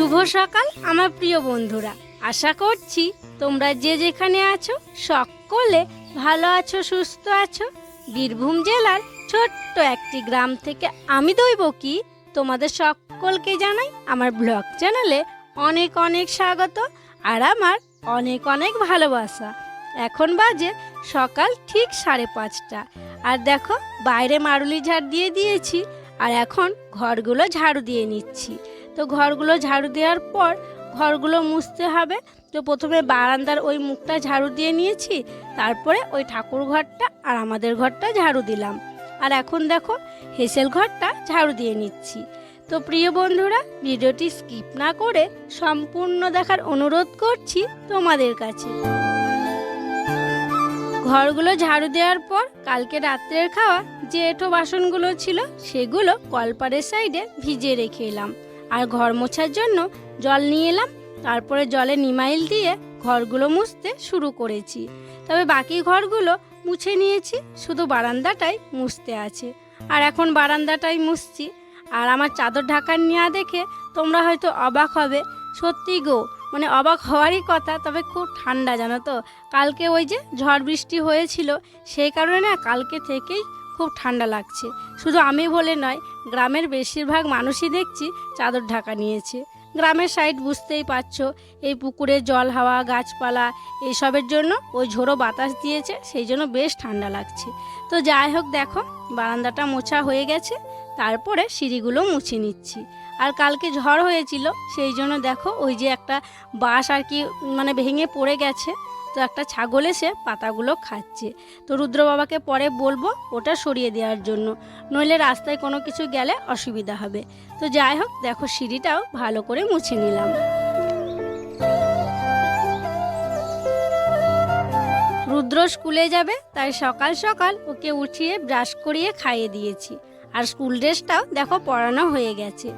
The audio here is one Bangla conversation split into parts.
শুভ সকাল, আমার প্রিয় বন্ধুরা। আশা করছি তোমরা যে যেখানে আছো, সকলে ভালো আছো, সুস্থ আছো। বীরভূম জেলার ছোট্ট একটি গ্রাম থেকে আমি দইব কি তোমাদের সকলকে জানাই আমার ব্লগ চ্যানেলে অনেক অনেক স্বাগত আর আমার অনেক অনেক ভালোবাসা। এখন বাজে সকাল ঠিক সাড়ে পাঁচটা। আর দেখো, বাইরে মারুলি ঝাড় দিয়ে দিয়েছি আর এখন ঘরগুলো ঝাড়ু দিয়ে নিচ্ছি। তো ঘরগুলো ঝাড়ু দেওয়ার পর ঘরগুলো মুছতে হবে। তো প্রথমে বারান্দার ওই মুখটা ঝাড়ু দিয়ে নিয়েছি, তারপরে ওই ঠাকুর ঘরটা আর আমাদের ঘরটা ঝাড়ু দিলাম। আর এখন দেখো, হেসেল ঘরটা ঝাড়ু দিয়ে নিচ্ছি। তো প্রিয় বন্ধুরা, ভিডিওটি স্কিপ না করে সম্পূর্ণ দেখার অনুরোধ করছি তোমাদের কাছে। ঘরগুলো ঝাড়ু দেওয়ার পর কালকে রাত্রের খাওয়া যে এঁঠো বাসনগুলো ছিল, সেগুলো কলপারের সাইডে ভিজিয়ে রেখে এলাম। আর ঘর মোছার জন্য জল নিয়ে এলাম। তারপরে জলে নিমাইল দিয়ে ঘরগুলো মুছতে শুরু করেছি। তবে বাকি ঘরগুলো মুছে নিয়েছি, শুধু বারান্দাটাই মুছতে আছে। আর এখন বারান্দাটাই মুছছি। আর আমার চাদর ঢাকার নেওয়া দেখে তোমরা হয়তো অবাক হবে। সত্যি গো মানে অবাক হওয়ারই কথা, তবে খুব ঠান্ডা জানো তো। কালকে ওই যে ঝড় বৃষ্টি হয়েছিল, সেই কারণে না কালকে থেকেই খুব ঠান্ডা লাগছে। শুধু আমি বলে নয়, গ্রামের বেশিরভাগ মানুষই দেখছি চাদর ঢাকা নিয়েছে। গ্রামের সাইড বুঝতেই পারছ, এই পুকুরে জল হাওয়া, গাছপালা, এইসবের জন্য ওই ঝোড়ো বাতাস দিয়েছে, সেই জন্য বেশ ঠান্ডা লাগছে। তো যাই হোক দেখো, বারান্দাটা মোছা হয়ে গেছে, তারপরে সিঁড়িগুলো মুছে নিচ্ছি। আর কালকে ঝড় হয়েছিল, সেই জন্য দেখো ওই যে একটা বাঁশ আর কি মানে ভেঙে পড়ে গেছে। তো একটা ছাগল এসে পাতাগুলো খাচ্ছে। তো রুদ্র বাবাকে পরে বলব ওটা সরিয়ে দেওয়ার জন্য। নইলে রাস্তায় কোনো কিছু গেলে অসুবিধা হবে। তো যাই হোক, দেখো সিঁড়িটাও ভালো করে মুছে নিলাম। রুদ্র স্কুলে যাবে, তাই সকাল সকাল ওকে উঠিয়ে ব্রাশ করিয়ে খাইয়ে দিয়েছি। আর স্কুল ড্রেসটাও দেখো পরানো হয়ে গেছে।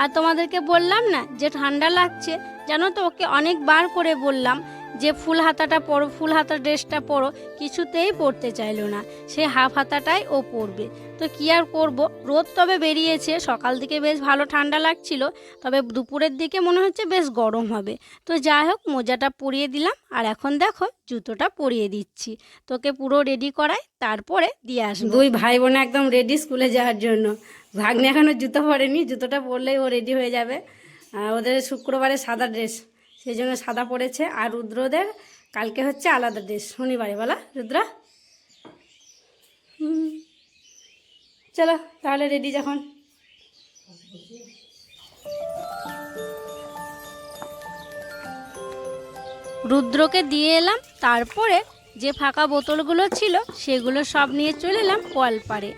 আর তোমাদেরকে বললাম না, যে ঠান্ডা লাগছে, জানো তো ওকে অনেকবার করে বললাম যে ফুল হাতাটা পরো, ফুল হাতা ড্রেসটা পরো, কিছুতেই পরতে চাইলো না। সে হাফ হাতাটাই ও পরবে। তো কি আর করব? রোদ তবে বেরিয়েছে, সকাল দিকে বেশ ভালো ঠান্ডা লাগছিল, তবে দুপুরের দিকে মনে হচ্ছে বেশ গরম হবে। তো যাই হোক, মোজাটা পরিয়ে দিলাম, আর এখন দেখো, জুতোটা পরিয়ে দিচ্ছি। তোকে পুরো রেডি করাই, তারপরে দিয়ে আসব। দুই ভাই বোন একদম রেডি স্কুলে যাওয়ার জন্য। ভাগ্নে এখনও জুতো পরেনি, জুতোটা পরলেই ও রেডি হয়ে যাবে। ওদের শুক্রবারে সাদা ড্রেস সেই জন্য সাদা পড়েছে। আর রুদ্রদের কালকে হচ্ছে আলাদা ড্রেস শনিবারে বলা। রুদ্র? চলো, তাহলে রেডি যখন। রুদ্রকে দিয়ে এলাম, তারপরে যে ফাঁকা বোতলগুলো ছিল, সেগুলো সব নিয়ে চলে এলাম কলপারে।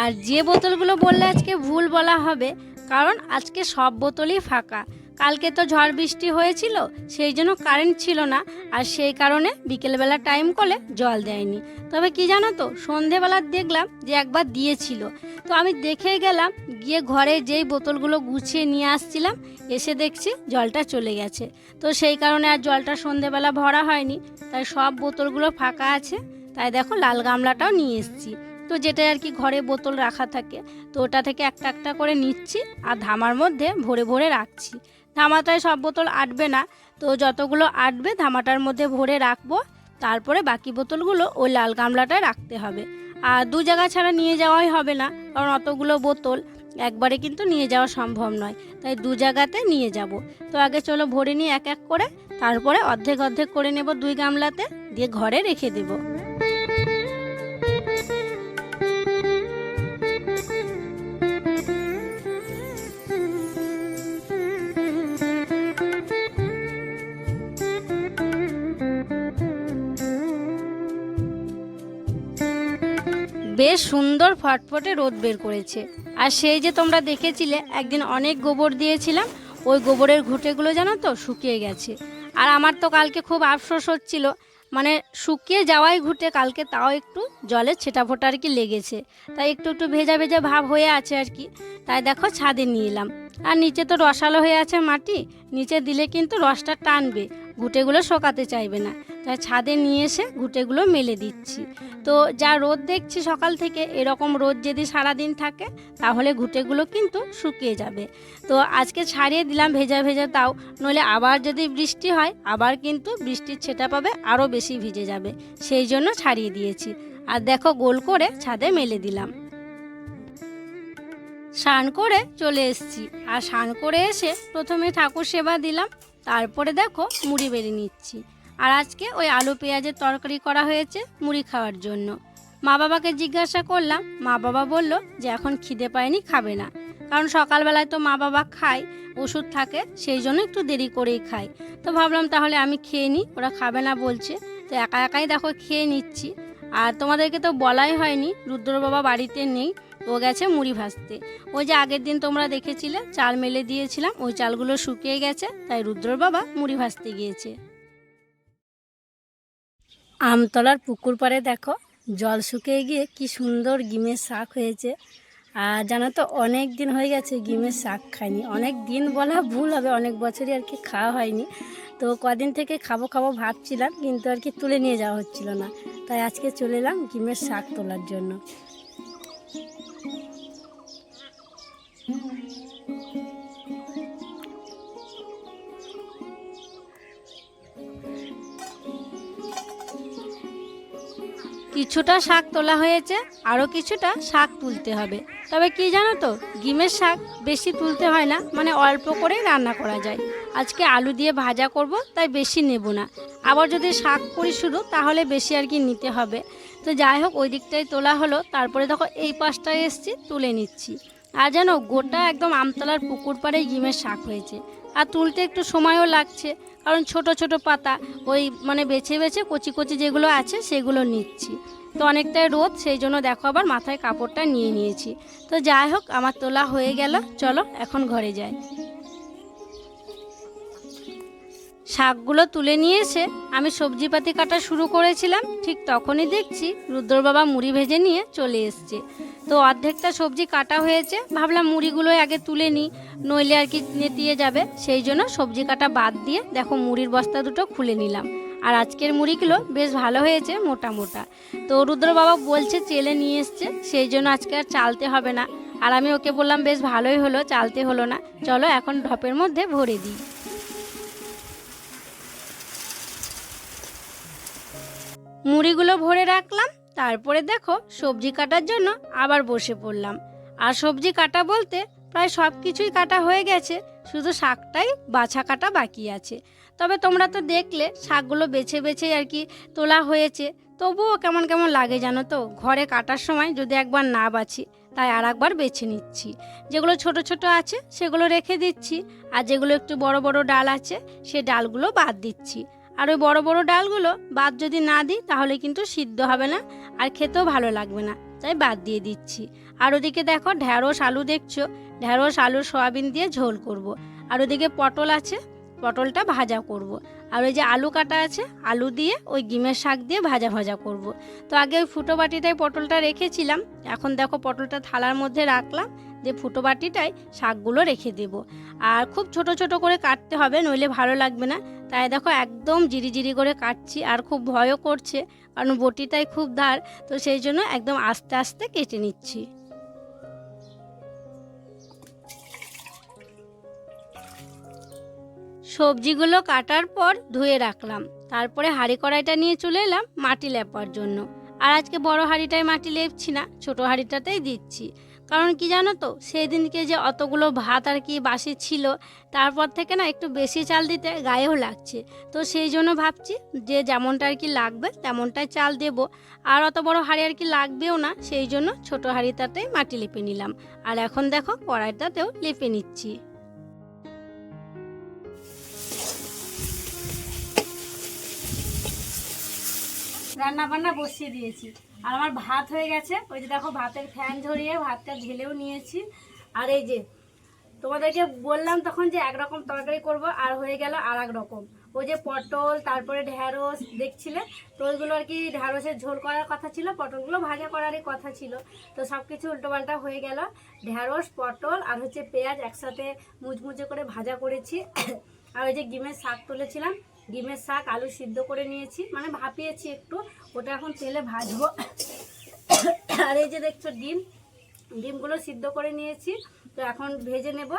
আর যে বোতলগুলো বললে আজকে ভুল বলা হবে, কারণ আজকে সব বোতলই ফাঁকা। কালকে তো ঝড় বৃষ্টি হয়েছিল, সেই জন্য কারেন্ট ছিল না, আর সেই কারণে বিকেলবেলা টাইম কলে জল দেয়নি। তবে কি জানো তো, সন্ধেবেলা দেখলাম যে একবার দিয়েছিল। তো আমি দেখে গেলাম, গিয়ে ঘরে যেই বোতলগুলো গুছিয়ে নিয়ে আসছিলাম, এসে দেখছি জলটা চলে গেছে। তো সেই কারণে আর জলটা সন্ধেবেলা ভরা হয়নি, তাই সব বোতলগুলো ফাঁকা আছে, তাই দেখো লাল গামলাটাও নিয়ে এসেছি। তো যেটা আর কি ঘরে বোতল রাখা থাকে, তো ওটা থেকে একটা একটা করে নিচ্ছি, আর ধামার মধ্যে ভরে ভরে রাখছি। ধামাটায় সব বোতল আটবে না। তো যতগুলো আটবে ধামাটার মধ্যে ভরে রাখব। তারপরে বাকি বোতলগুলো ওই লাল গামলাটায় রাখতে হবে। আর দু জায়গা ছাড়া নিয়ে যাওয়াই হবে না, কারণ অতগুলো বোতল একবারে কিন্তু নিয়ে যাওয়া সম্ভব নয়। তাই দু জায়গাতে নিয়ে যাব। তো আগে চলো ভরে নিয়ে এক এক করে, তারপরে অর্ধেক অর্ধেক করে নেব দুই গামলাতে, দিয়ে ঘরে রেখে দেবো। বেশ সুন্দর ফটফটে রোদ বের করেছে। আর সেই যে তোমরা দেখেছিলে, একদিন অনেক গোবর দিয়েছিলাম, ওই গোবরের ঘুঁটেগুলো জানো তো, শুকিয়ে গেছে। আর আমার তো কালকে খুব আফসোস হচ্ছিল মানে শুকিয়ে যাওয়াই ঘুটে, কালকে তাও একটু জলের ছেটা ফোটা আর কি লেগেছে। তাই একটু একটু ভেজা ভেজা ভাব হয়ে আছে আর কি। তাই দেখো ছাদে নিয়ে এলাম। আর নিচে তো রসালো হয়ে আছে মাটি, নিচে দিলে কিন্তু রসটা টানবে, ঘুঁটেগুলো শোকাতে চাইবে না। তাই ছাদে নিয়ে এসে ঘুঁটেগুলো মেলে দিচ্ছি। তো যা রোদ দেখছি সকাল থেকে, এরকম রোদ যদি সারাদিন থাকে, তাহলে ঘুঁটেগুলো কিন্তু শুকিয়ে যাবে। তো আজকে ছাড়িয়ে দিলাম ভেজা ভেজা তাও, নইলে আবার যদি বৃষ্টি হয়, আবার কিন্তু বৃষ্টির ছেটা পাবে, আরও বেশি ভিজে যাবে। সেই জন্য ছাড়িয়ে দিয়েছি। আর দেখো গোল করে ছাদে মেলে দিলাম। স্নান করে চলে এসেছি। আর স্নান করে এসে প্রথমে ঠাকুর সেবা দিলাম, তারপরে দেখো মুড়ি বেড়ে নিচ্ছি। আর আজকে ওই আলু পেঁয়াজের তরকারি করা হয়েছে মুড়ি খাওয়ার জন্য। মা বাবাকে জিজ্ঞাসা করলাম, মা বাবা বলল যে এখন খিদে পায়নি, খাবে না। কারণ সকালবেলায় তো মা বাবা খায়, ওষুধ থাকে, সেই জন্য একটু দেরি করেই খায়। তো ভাবলাম তাহলে আমি খেয়ে নিই, ওরা খাবে না বলছে। তো একা একাই দেখো খেয়ে নিচ্ছি। আর তোমাদেরকে তো বলাই হয়নি, রুদ্র বাবা বাড়িতে নেই, ও গেছে মুড়ি ভাজতে। ওই যে আগের দিন তোমরা দেখেছিলে, চাল মেলে দিয়েছিলাম, ওই চালগুলো শুকিয়ে গেছে, তাই রুদ্রর বাবা মুড়ি ভাজতে গিয়েছে। আমতলার পুকুর পাড়ে দেখো, জল শুকিয়ে গিয়ে কি সুন্দর গিমের শাক হয়েছে। আর জানো তো, অনেক দিন হয়ে গেছে গিমের শাক খাইনি। অনেক দিন বলা ভুল হবে, অনেক বছরই আর কি খাওয়া হয়নি। তো কদিন থেকে খাব খাব ভাবছিলাম, কিন্তু আর কি তুলে নিয়ে যাওয়া হচ্ছিল না। তাই আজকে চলে এলাম গিমের শাক তোলার জন্য। কিছুটা শাক তোলা হয়েছে আরও কিছুটা শাক তুলতে হবে। তবে কি জানো তো গিমের শাক বেশি তুলতে হয় না মানে অল্প করেই রান্না করা যায়। আজকে আলু দিয়ে ভাজা করব, তাই বেশি নেব না। আবার যদি শাক করি শুরু তাহলে বেশি আর কি নিতে হবে। তো যাই হোক, ওই দিকটাই তোলা হলো। তারপরে দেখো, এই পাশটায় এসছি, তুলে নিচ্ছি। আর যেন গোটা একদম আমতলার পুকুর পাড়ে গিমের শাক হয়েছে। আর তুলতে একটু সময়ও লাগছে, কারণ ছোট ছোট পাতা, ওই মানে বেছে বেছে কচি কচি যেগুলো আছে সেগুলো নিচ্ছি। তো অনেকটাই রোদ, সেই জন্য দেখো আবার মাথায় কাপড়টা নিয়ে নিয়েছি। তো যাই হোক, আমার তোলা হয়ে গেল, চলো এখন ঘরে যাই। শাকগুলো তুলে নিয়ে এসে আমি সবজিপাতি কাটা শুরু করেছিলাম, ঠিক তখনই দেখছি রুদ্র বাবা মুড়ি ভেজে নিয়ে চলে এসছে। তো অর্ধেকটা সবজি কাটা হয়েছে, ভাবলাম মুড়িগুলো আগে তুলে নিই, নইলে আর কি নেতিয়ে যাবে। সেই জন্য সবজি কাটা বাদ দিয়ে দেখো মুড়ির বস্তা দুটো খুলে নিলাম। আর আজকের মুড়িগুলো বেশ ভালো হয়েছে মোটা মোটা। তো রুদ্র বাবা বলছে চেলে নিয়ে এসছে, সেই জন্য আজকে আর চালতে হবে না। আর আমি ওকে বললাম, বেশ ভালোই হলো, চালতে হলো না। চলো এখন ঢপের মধ্যে ভরে দিই। মুড়িগুলো ভরে রাখলাম, তারপরে দেখো সবজি কাটার জন্য আবার বসে পড়লাম। আর সবজি কাটা বলতে প্রায় সব কিছুই কাটা হয়ে গেছে, শুধু শাকটাই বাছা কাটা বাকি আছে। তবে তোমরা তো দেখলে শাকগুলো বেছে বেছে আর কি তোলা হয়েছে, তবুও কেমন কেমন লাগে জানো তো? ঘরে কাটার সময় যদি একবার না বাছি, তাই আর একবার বেছে নিচ্ছি। যেগুলো ছোট ছোট আছে সেগুলো রেখে দিচ্ছি, আর যেগুলো একটু বড় বড় ডাল আছে, সে ডালগুলো বাদ দিচ্ছি। আর ওই বড় বড় ডালগুলো বাদ যদি না দিই, তাহলে কিন্তু সিদ্ধ হবে না আর খেতেও ভালো লাগবে না তাই বাদ দিয়ে দিচ্ছি আর ওদিকে দেখো ঢ্যাঁড়স আলু দেখছ ঢ্যাঁড়স আলু, সয়াবিন দিয়ে ঝোল করব। আর ওদিকে পটল আছে, পটলটা ভাজা করব। আর ওই যে আলু কাটা আছে, আলু দিয়ে ওই ডিমের শাক দিয়ে ভাজা ভাজা করব। তো আগে ওই ফুটো বাটিটায় পটলটা রেখেছিলাম এখন দেখো পটলটা থালার মধ্যে রাখলাম যে ফুটো বাটিটায় শাকগুলো রেখে দেব আর খুব ছোট ছোট করে কাটতে হবে, নইলে ভালো লাগবে না তাই দেখো একদম জিরিজিরি জিরি করে কাটছি আর খুব ভয়ও করছে, কারণ বটিটাই খুব ধার তো সেই জন্য একদম আস্তে আস্তে কেটে নিচ্ছি। সবজিগুলো কাটার পর ধুয়ে রাখলাম, তারপরে হাঁড়ি কড়াইটা নিয়ে চলে এলাম মাটি লেপার জন্য। আর আজকে বড় হাঁড়িটায় মাটি লেপছি না, ছোট হাঁড়িটাতেই দিচ্ছি। কারণ কি জানো তো সেই দিনকে যে অতগুলো ভাত আর কি বাসি ছিল, তারপর থেকে না একটু বেশি চাল দিতে গায়েও লাগছে। তো সেই জন্য ভাবছি যে যেমনটা আর কি লাগবে, তেমনটাই চাল দেব। আর অত বড় হাঁড়ি আর কি লাগবেও না, সেই জন্য ছোট হাঁড়িটাতেই মাটি লেপে নিলাম। আর এখন দেখো কড়াইটাতেও লেপে নিচ্ছি। রান্না বান্না বসিয়ে দিয়েছি। আর আমার ভাত হয়ে গেছে। ওই যে দেখো, ভাতের ফ্যান ঝরিয়ে ভাতটা ঢেলেও নিয়েছি। আর এই যে, তোমাদেরকে বললাম তখন যে একরকম তরকারি করব, আর হয়ে গেল আর এক রকম। ওই যে পটল, তারপরে ঢ্যাঁড়স দেখছিলে? তো ওইগুলো আর কি ঢ্যাঁড়সের ঝোল করার কথা ছিল, পটলগুলো ভাজা করারই কথা ছিল। তো সব কিছু উল্টোপাল্টা হয়ে গেল। ঢ্যাঁড়স পটল আর হচ্ছে পেঁয়াজ একসাথে মুচমুচে করে ভাজা করেছি। আর ওই যে ডিমের শাক তুলেছিলাম ডিমের শাক, আলু সিদ্ধ করে নিয়েছি। মানে ভাপিয়েছি একটু। ওটা এখন তেলে ভাজবো। আর এই যে দেখছ ডিম, ডিমগুলো সিদ্ধ করে নিয়েছি। তো এখন ভেজে নেব।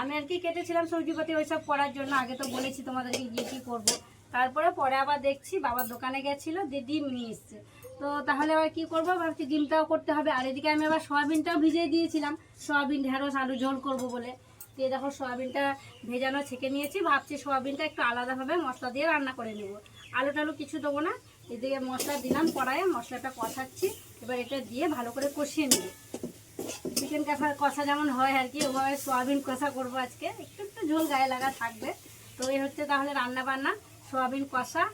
আমি আর কি কেটেছিলাম সবজিপাতি ওইসব করার জন্য। আগে তো বলেছি তোমাদেরকে গিয়ে কী করব। তারপরে পরে আবার দেখছি বাবার দোকানে গেছিল দিয়ে ডিম নিয়ে এসছে। তো তাহলে আবার কী করব? ভাবছি ডিমটাও করতে হবে। আর এদিকে আমি আবার সয়াবিনটাও ভিজিয়ে দিয়েছিলাম। সয়াবিন, ঢেঁড়স, আলু ঝোল করব বলে। দিয়ে দেখো সয়াবিনটা ভেজানো ছেঁকে নিয়েছি। ভাবছি সয়াবিনটা একটু আলাদাভাবে মশলা দিয়ে রান্না করে নেব। আলু টালু কিছু দেবো না। এদিকে মশলা দিলাম কড়াইয়ে, মশলাটা কষাচ্ছি। এবার এটা দিয়ে ভালো করে কষিয়ে নেব। চিকেন কষা কষা যেমন হয় আর কি, ওভাবে সোয়াবিন কষা করব আজকে। একটু একটু ঝোল গায়ে লাগা থাকবে। তো এই হচ্ছে তাহলে রান্না বান্না, সোয়াবিন কষা,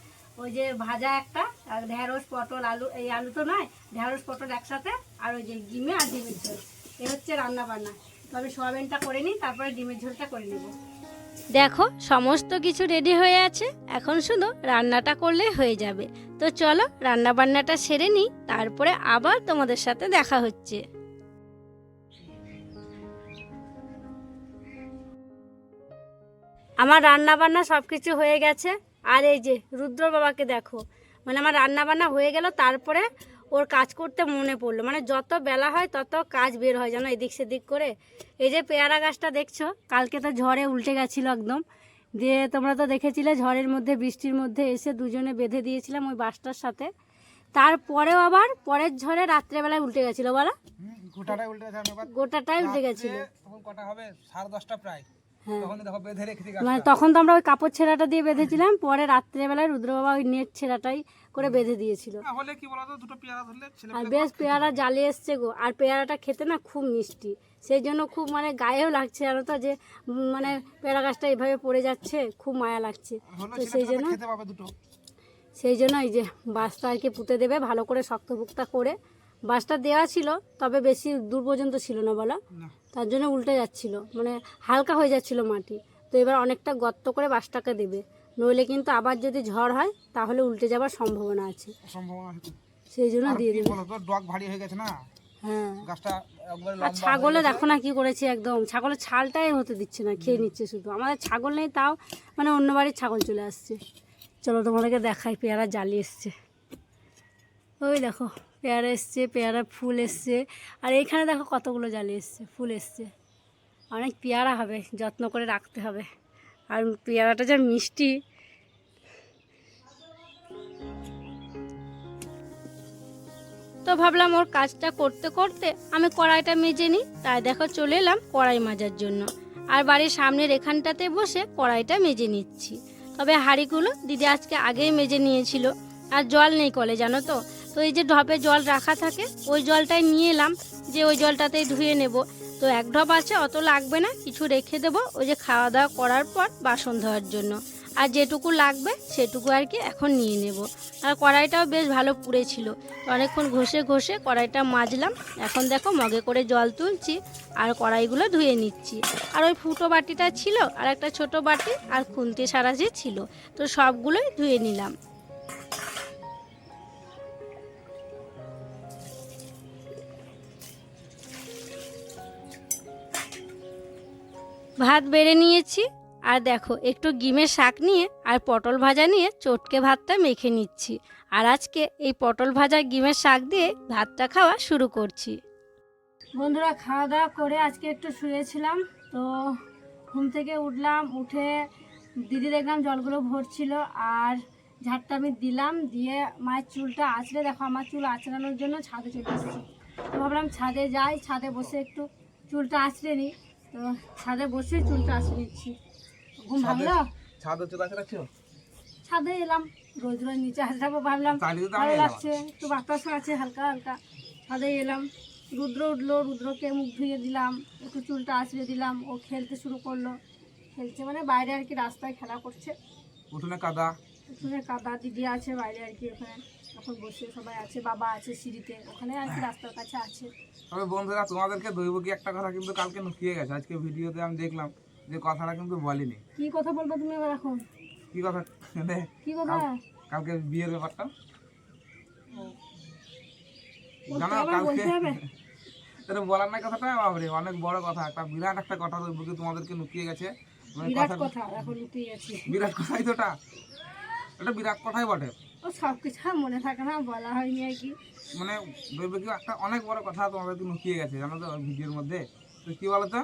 ওই যে ভাজা একটা, আর ঢেঁড়স, পটল, আলু, এই আলু তো নয়, ঢেঁড়স, পটল একসাথে, আর ওই যে ডিমে আর ডিমের ঝোল। এ হচ্ছে রান্না বান্না। তো আমি সোয়াবিনটা করে নিই, তারপরে ডিমের ঝোলটা করে নেব। দেখো, সমস্ত কিছু রেডি হয়ে আছে। এখন শুধু রান্নাটা করলে হয়ে যাবে। তো চলো রান্না বান্নাটা সেরে নিই, তারপরে আবার তোমাদের সাথে দেখা হচ্ছে। আমার রান্না বান্না সব কিছু হয়ে গেছে। আর এই যে রুদ্র বাবাকে দেখো। মানে আমার রান্না বান্না হয়ে গেল, তারপরে ওর কাজ করতে মনে পড়ল। মানে যত বেলা হয় তত কাজ বের হয় জানো এদিক সেদিক করে। এই যে পেয়ারা গাছটা দেখছ কালকে তো ঝড়ে উল্টে গেছিল একদম। দিয়ে তোমরা তো দেখেছিলে ঝড়ের মধ্যে বৃষ্টির মধ্যে এসে দুজনে বেঁধে দিয়েছিলাম ওই বাসটার সাথে। তারপরেও আবার পরের ঝড়ে রাত্রেবেলায় উল্টে গেছিল বলো? গোটাটাই উল্টে গোটাটাই উল্টে গেছিল। কটা হবে? সাড়ে দশটা প্রায়। হ্যাঁ। মানে তখন তো আমরা ওই কাপড় ছেঁড়াটা দিয়ে বেঁধেছিলাম পরে রাত্রেবেলায় রুদ্র বাবা ওই নেট ছেঁড়াটাই করে বেঁধে দিয়েছিল। তাহলে কি বলতো দুটো পেয়ারা ধরলে ছেলে আর বেশ পেয়ারা জ্বালে এসছে গো আর পেয়ারাটা খেতে না খুব মিষ্টি। সেই জন্য খুব মানে গায়েও লাগছে জানো তো যে মানে পেয়ারা গাছটা এইভাবে পড়ে যাচ্ছে খুব মায়া লাগছে। তো সেই জন্য সেই জন্য এই যে বাসটা আর কি পুঁতে দেবে ভালো করে শক্তভুক্তা করে। বাসটা দেওয়া ছিল তবে বেশি দূর পর্যন্ত ছিল না বলো। তার জন্য উল্টে যাচ্ছিল। মানে হালকা হয়ে যাচ্ছিল মাটি। তো এবার অনেকটা গর্ত করে বাসটাকে দেবে। নইলে কিন্তু আবার যদি ঝড় হয় তাহলে উল্টে যাবার সম্ভাবনা আছে। সম্ভাবনা সেই জন্য দিয়ে দেবে। ডগ ভারী হয়ে গেছে না? হ্যাঁ। আর ছাগলে দেখো না কি করেছে একদম। ছাগলের ছালটাই হতে দিচ্ছে না খেয়ে নিচ্ছে শুধু। আমাদের ছাগল নেই তাও মানে অন্য বাড়ির ছাগল চলে আসছে। চলো তোমাদেরকে দেখাই পেয়ারা জ্বালিয়ে এসছে। ওই দেখো, পেয়ারা এসছে, পেয়ারা ফুল এসছে। আর এইখানে দেখো কতগুলো জালি এসছে, ফুল এসছে। অনেক পেয়ারা হবে, যত্ন করে রাখতে হবে। আর পেয়ারাটা যা মিষ্টি। তো ভাবলাম ওর কাজটা করতে করতে আমি কড়াইটা মেজে নিই। তাই দেখো চলে এলাম কড়াই মাজার জন্য। আর বাড়ির সামনের এখানটাতে বসে কড়াইটা মেজে নিচ্ছি। তবে হাঁড়িগুলো দিদি আজকে আগেই মেজে নিয়েছিল। আর জল নেই কলে, জানো তো? তো এই যে ঢপে জল রাখা থাকে, ওই জলটাই নিয়ে এলাম, যে ওই জলটাতেই ধুয়ে নেব। তো এক ঢপ আছে, অত লাগবে না, কিছু রেখে দেবো, ওই যে খাওয়া দাওয়া করার পর বাসন ধোয়ার জন্য। আর যেটুকু লাগবে, সেটুকু আর কি এখন নিয়ে নেব। আর কড়াইটাও বেশ ভালো পুড়েছিল অনেকক্ষণ ঘষে ঘষে কড়াইটা মাজলাম, এখন দেখো মগে করে জল তুলছি, আর কড়াইগুলো ধুয়ে নিচ্ছি। আর ওই ফুটো বাটিটা ছিল, আর একটা ছোট বাটি, আর খুন্তি সারাজি ছিল, তো সবগুলোই ধুয়ে নিলাম। ভাত বেড়ে নিয়েছি, আর দেখো, একটু গিমের শাক নিয়ে আর পটল ভাজা নিয়ে চটকে ভাতটা মেখে নিচ্ছি। আর আজকে এই পটল ভাজা গিমের শাক দিয়ে ভাতটা খাওয়া শুরু করছি। বন্ধুরা খাওয়া দাওয়া করে আজকে একটু শুয়েছিলাম, তো ঘুম থেকে উঠলাম, উঠে দিদি দেখলাম জলগুলো ভরছিল, আর ঝাড়টা আমি দিলাম, দিয়ে মায়ের চুলটা আঁচড়ে, দেখো আমার চুল আঁচড়ানোর জন্য ছাদে চলে এসেছি। ভাবলাম ছাদে যাই, ছাদে বসে একটু চুলটা আঁচড়ে নিই। তো ছাদে বসে চুলটা আঁচড়ে নিচ্ছি। ঘুম ভাঙলো? ছাদ হচ্ছে গাছ রাখছো? ছাদে এলাম রোজ রোজ নিচে আসব ভাবলাম। চালিয়ে তো আমি ভালো লাগছে একটু বাতাসও আছে হালকা হালকা। ছাদে এলাম রুদ্র উঠল রুদ্রকে মুখ ধুয়ে দিলাম একটু চুলটা আঁচড়ে দিলাম ও খেলতে শুরু করল। খেলছে মানে বাইরে আর কি রাস্তায় খেলা করছে। উঠোনে কাদা? ওখানে কাদা দিদি আছে বাইরে আর কি ওখানে। এখন বসে সবাই আছে বাবা আছে সিঁড়িতে। ওখানে আর কি রাস্তার কাছে আছে। তবে বন্ধুরা তোমাদেরকে দৈব কি একটা কথা কিন্তু কালকে লুকিয়ে গেছে? আজকে ভিডিওতে আমি দেখলাম যে কথাটা কিন্তু বলিনি। কি কথা বলব তুমি এবার এখন? কি কথা? কি কথা? কালকে বিয়ের ব্যাপারটা? জানো কালকে তাহলে বলার না কথাটা? বাবরে অনেক বড় কথা। একটা বিরাট একটা কথা দৈবকে তোমাদেরকে লুকিয়ে গেছে? মানে বিরাট কথা- এখন গেছে। বিরাট কথাই তো ওটা বিরাট কথাই বটে। ও সব কিছু আর মনে থাকে না, বলা হয়নি আর কি। মানে দৈবকী একটা অনেক বড় কথা তোমাদেরকে লুকিয়ে গেছে, জানো তো, ভিডিওর মধ্যে। তো কি বলতো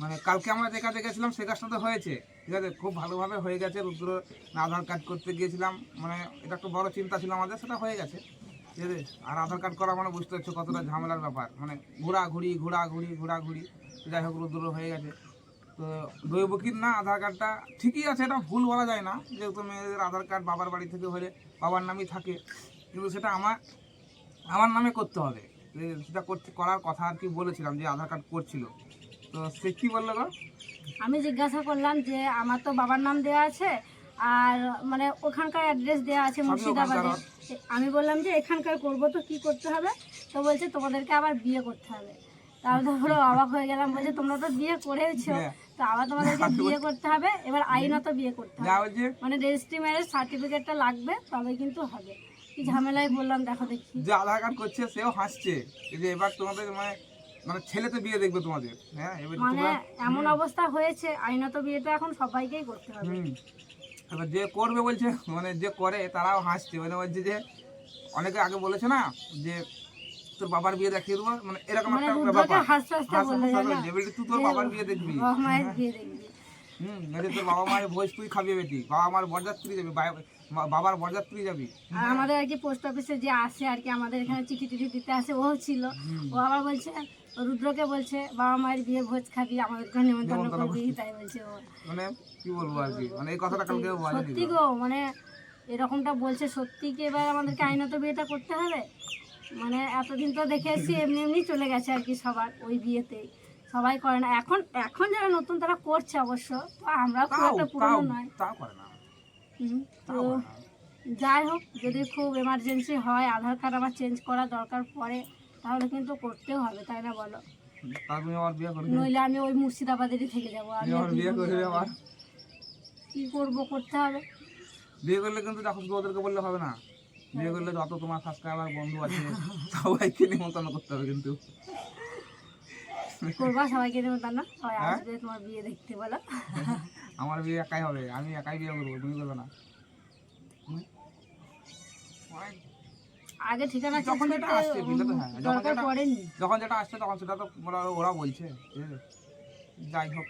মানে কালকে আমরা যে কাজে গেছিলাম সে কাজটা তো হয়েছে। ঠিক আছে, খুব ভালোভাবে হয়ে গেছে, রুদ্র আধার কার্ড করতে গিয়েছিলাম। মানে এটা একটা বড় চিন্তা ছিল আমাদের, সেটা হয়ে গেছে। ঠিক আছে, আর আধার কার্ড করা মানে বুঝতে পারছ কতটা ঝামেলার ব্যাপার। মানে ঘোরাঘুরি ঘোরাঘুরি ঘোরাঘুরি। যাই হোক, রুদ্র হয়ে গেছে। তো দৈবকীর না আধার কার্ডটা ঠিকই আছে এটা ভুল বলা যায় না যেহেতু মেয়েদের আধার কার্ড বাবার বাড়ি থেকে হলে বাবার নামই থাকে কিন্তু সেটা আমার আমার নামে করতে হবে। সেটা করতে করার কথা আর কি বলেছিলাম যে আধার কার্ড করছিল। তো সে কী বলল গো? আমি জিজ্ঞাসা করলাম যে আমার তো বাবার নাম দেওয়া আছে আর মানে ওখানকার অ্যাড্রেস দেওয়া আছে মুর্শিদাবাদে। আমি বললাম যে এখানকার করব তো কি করতে হবে? তো বলছে তোমাদেরকে আবার বিয়ে করতে হবে। তাহলে তো পুরো অবাক হয়ে গেলাম বলছে তোমরা তো বিয়ে করেছ হ্যাঁ। তো আবার তোমাদেরকে বিয়ে করতে হবে এবার আইনত বিয়ে করতে হবে। মানে রেজিস্ট্রি ম্যারেজ সার্টিফিকেটটা লাগবে তবে কিন্তু হবে। কি ঝামেলায় বললাম দেখো দেখি। যে আধার কার্ড করছে সেও হাসছে। যে এবার তোমাদের মানে মানে ছেলেতে বিয়ে দেখবে তোমাদের হ্যাঁ? এবার মানে এমন অবস্থা হয়েছে আইনত বিয়েটা এখন সবাইকেই করতে হবে। এবার যে করবে বলছে মানে যে করে তারাও হাসছে। মানে বলছে যে অনেকে আগে বলেছে না যে তোর বাবার বিয়ে দেখিয়ে দেবো মানে এরকম মানে একটা ব্যাপার। তুই তোর বাবার বিয়ে দেখবি? হুম তোর বাবা মায়ের ভোজ তুই খাবি বেটি। বাবা মার বরযাত্রী যাবি বাবার বরযাত্রী যাবি। আমাদের আর কি পোস্ট অফিসে যে আসে আর কি আমাদের এখানে চিঠি টিঠি দিতে আসে ও ছিল। ও আবার বলছে রুদ্রকে বলছে বাবা মায়ের বিয়ে ভোজ খাবি আমাদেরকে নিমন্ত্রণ নিমন্ত্রণ করবি। তাই বলছে ও। মানে কি বলব আর কি? মানে এই কথাটা কালকে সত্যি গো মানে এরকমটা বলছে সত্যি কি এবার আমাদেরকে আইনত বিয়েটা করতে হবে? মানে এতদিন তো দেখে এসছি এমনি এমনি চলে গেছে আর কি সবার ওই বিয়েতেই সবাই করে না। এখন এখন যারা নতুন তারা করছে অবশ্য তো আমরা খুব একটা পুরনো নয়। তো যাই হোক যদি খুব এমার্জেন্সি হয় আধার কার্ড আমার চেঞ্জ করা দরকার পড়ে তাহলে কিন্তু করতেও হবে তাই না বলো? নইলে আমি ওই মুর্শিদাবাদেরই থেকে যাব আমি কি করব? করতে হবে। বিয়ে করলে কিন্তু দেখো ওদেরকে বললে হবে না। বিয়ে করলে যত তোমার সাবস্ক্রাইবার বন্ধু আছে সবাইকে নিমন্ত্রণ করতে হবে কিন্তু। করবা সবাইকে দেবো সবাই হ্যাঁ? আসবে তোমার বিয়ে দেখতে বলো। আমার বিয়ে একাই হবে আমি একাই বিয়ে করব তুমি করবে না। আগে ঠিকানা যখন যেটা আসছে, বুঝলে তো হ্যাঁ, যখন যেটা- যখন যেটা আসছে তখন সেটা তো ওরা বলছে যাই হোক।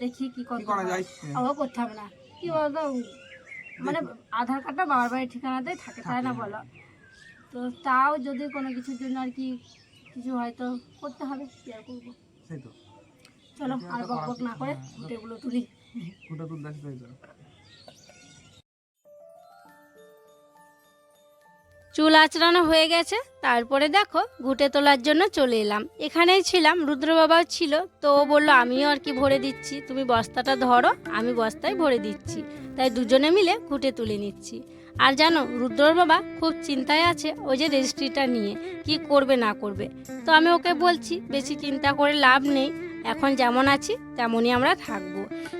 দেখি কি কি করা যায়? ও করতে হবে না। কি বলতো? মানে আধার কার্ডটা বাবার বাড়ির ঠিকানাতেই থাকে তাই না বলো? তো তাও যদি কোনো কিছুর জন্য আর কি কিছু হয়তো করতে হবে কি আর করব? সেই তো। চলো আর বক বক না করে হ্যাঁ, ফুটেগুলো তুলি। ফুটা তুলতে। চুল আঁচড়ানো হয়ে গেছে তারপরে দেখো ঘুটে তোলার জন্য চলে এলাম। এখানেই ছিলাম রুদ্র বাবাও ছিল তো ও বলল আমিও আর কি ভরে দিচ্ছি তুমি বস্তাটা ধরো আমি বস্তায় ভরে দিচ্ছি। তাই দুজনে মিলে ঘুটে তুলে নিচ্ছি। আর জানো, রুদ্রর বাবা খুব চিন্তায় আছে ওই যে রেজিস্ট্রিটা নিয়ে, কি করবে না করবে। তো আমি ওকে বলছি, বেশি চিন্তা করে লাভ নেই, এখন যেমন আছি তেমনই আমরা থাকব।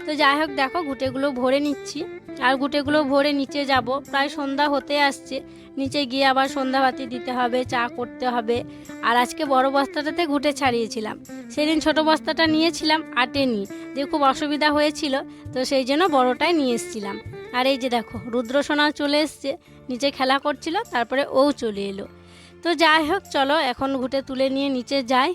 তো যাই হোক, দেখো, ঘুটেগুলো ভরে নিচ্ছি। আর গুটেগুলো ভরে নিচে যাব। প্রায় সন্ধ্যা হতে আসছে। নিচে গিয়ে আবার সন্ধ্যাবাতি দিতে হবে, চা করতে হবে। আর আজকে বড় বস্তাটাতে ঘুটে ছাড়িয়েছিলাম। সেদিন ছোট বস্তাটা নিয়েছিলাম আটে আটেনি। যে খুব অসুবিধা হয়েছিল, তো সেই জন্য বড়টাই নিয়ে এসেছিলাম। আর এই যে দেখো, রুদ্র সোনাও চলে এসছে। নিচে খেলা করছিল, তারপরে ও চলে এলো। তো যাই হোক, চলো, এখন ঘুটে তুলে নিয়ে নিচে যাই।